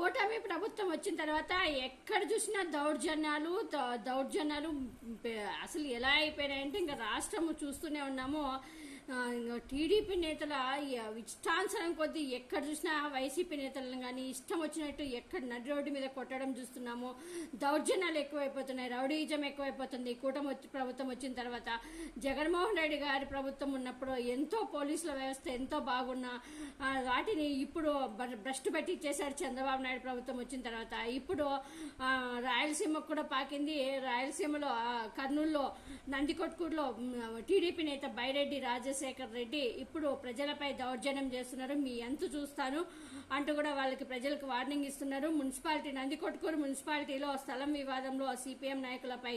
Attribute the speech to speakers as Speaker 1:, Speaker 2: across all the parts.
Speaker 1: కూటమి ప్రభుత్వం వచ్చిన తర్వాత ఎక్కడ చూసినా దౌర్జన్యాలు దౌర్జన్యాలు అసలు ఎలా అయిపోయినాయంటే ఇంకా రాష్ట్రము చూస్తూనే ఉన్నాము. టీడీపీ నేతల ఈ కొద్దీ ఎక్కడ చూసినా వైసీపీ నేతలను కానీ ఇష్టం వచ్చినట్టు ఎక్కడ నడి రోడ్డు మీద కొట్టడం చూస్తున్నాము దౌర్జన్యాలు ఎక్కువైపోతున్నాయి రౌడీజం ఎక్కువైపోతుంది కూటమి వచ్చి ప్రభుత్వం వచ్చిన తర్వాత జగన్మోహన్ రెడ్డి గారి ప్రభుత్వం ఉన్నప్పుడు ఎంతో పోలీసుల వ్యవస్థ ఎంతో బాగున్నా వాటిని ఇప్పుడు బ- పెట్టి పెట్టించేశారు చంద్రబాబు నాయుడు ప్రభుత్వం వచ్చిన తర్వాత. ఇప్పుడు రాయలసీమకు కూడా పాకింది రాయలసీమలో కర్నూలులో నందికొట్కూరులో టీడీపీ నేత బైరెడ్డి రాజశేఖర్ రెడ్డి ఇప్పుడు ప్రజలపై దౌర్జన్యం చేస్తున్నారు. మీ ఎంత చూస్తాను అంటూ కూడా వాళ్ళకి ప్రజలకు వార్నింగ్ ఇస్తున్నారు. మున్సిపాలిటీ నందికొట్కూరు మున్సిపాలిటీలో స్థలం వివాదంలో సిపిఎం నాయకులపై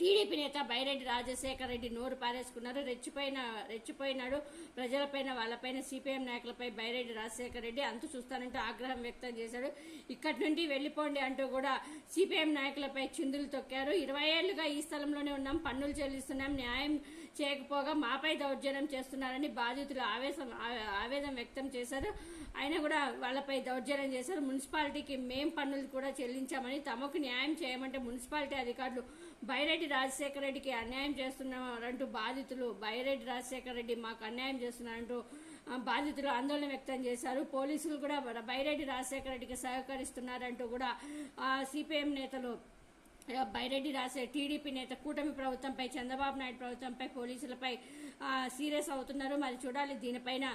Speaker 1: టీడీపీ నేత బైరెడ్డి రాజశేఖర రెడ్డి నోరు పారేసుకున్నారు. రెచ్చిపోయిన రెచ్చిపోయినాడు. ప్రజలపైన వాళ్ళపైన సిపిఎం నాయకులపై బైరెడ్డి రాజశేఖర రెడ్డి అంతు చూస్తానంటూ ఆగ్రహం వ్యక్తం చేశాడు. ఇక్కడి నుండి వెళ్ళిపోండి అంటూ కూడా సిపిఎం నాయకులపై చిందులు తొక్కారు. ఇరవై ఏళ్ళుగా ఈ స్థలంలోనే ఉన్నాం. పన్నులు చెల్లిస్తున్నాం. న్యాయం చేయకపోగా మాపై దౌర్జన్యం చేస్తున్నారని బాధితులు ఆవేశం ఆవేదన వ్యక్తం చేశారు. ఆయన కూడా వాళ్ళపై దౌర్జన్యం చేశారు. మున్సిపాలిటీకి మేం పన్నులు కూడా చెల్లించామని తమకు న్యాయం చేయమంటే మున్సిపాలిటీ అధికారులు బైరెడ్డి రాజశేఖర రెడ్డికి అన్యాయం చేస్తున్నారంటూ బాధితులు బైరెడ్డి రాజశేఖర రెడ్డి మాకు అన్యాయం చేస్తున్నారంటూ బాధితులు ఆందోళన వ్యక్తం చేశారు. పోలీసులు కూడా బైరెడ్డి రాజశేఖర రెడ్డికి సహకరిస్తున్నారంటూ కూడా సిపిఎం నేతలు బైరెడ్డి రాసే టీడీపీ నేత కూటమి ప్రభుత్వంపై చంద్రబాబు నాయుడు ప్రభుత్వంపై పోలీసులపై సీరియస్ అవుతున్నారు. మరి చూడాలి దీనిపైన.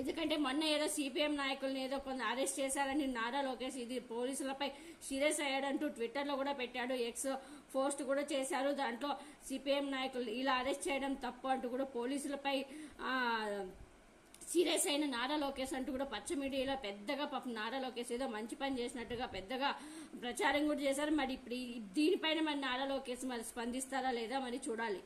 Speaker 1: ఎందుకంటే మొన్న ఏదో సిపిఎం నాయకుల్ని ఏదో కొంత అరెస్ట్ చేశారని నారా లోకేష్ ఇది పోలీసులపై సీరియస్ అయ్యాడంటూ ట్విట్టర్లో కూడా పెట్టాడు. ఎక్స్ పోస్ట్ కూడా చేశారు. దాంట్లో సిపిఎం నాయకులు ఇలా అరెస్ట్ చేయడం తప్పు అంటూ కూడా పోలీసులపై సీరియస్ అయిన నారా లోకేష్ అంటూ కూడా పచ్చ మీడియాలో పెద్దగా పాప నారా లోకేష్ ఏదో మంచి పని చేసినట్టుగా పెద్దగా ప్రచారం కూడా చేశారు. మరి ఇప్పుడు దీనిపైన మరి నారా లోకేష్ మరి స్పందిస్తారా లేదా మరి చూడాలి.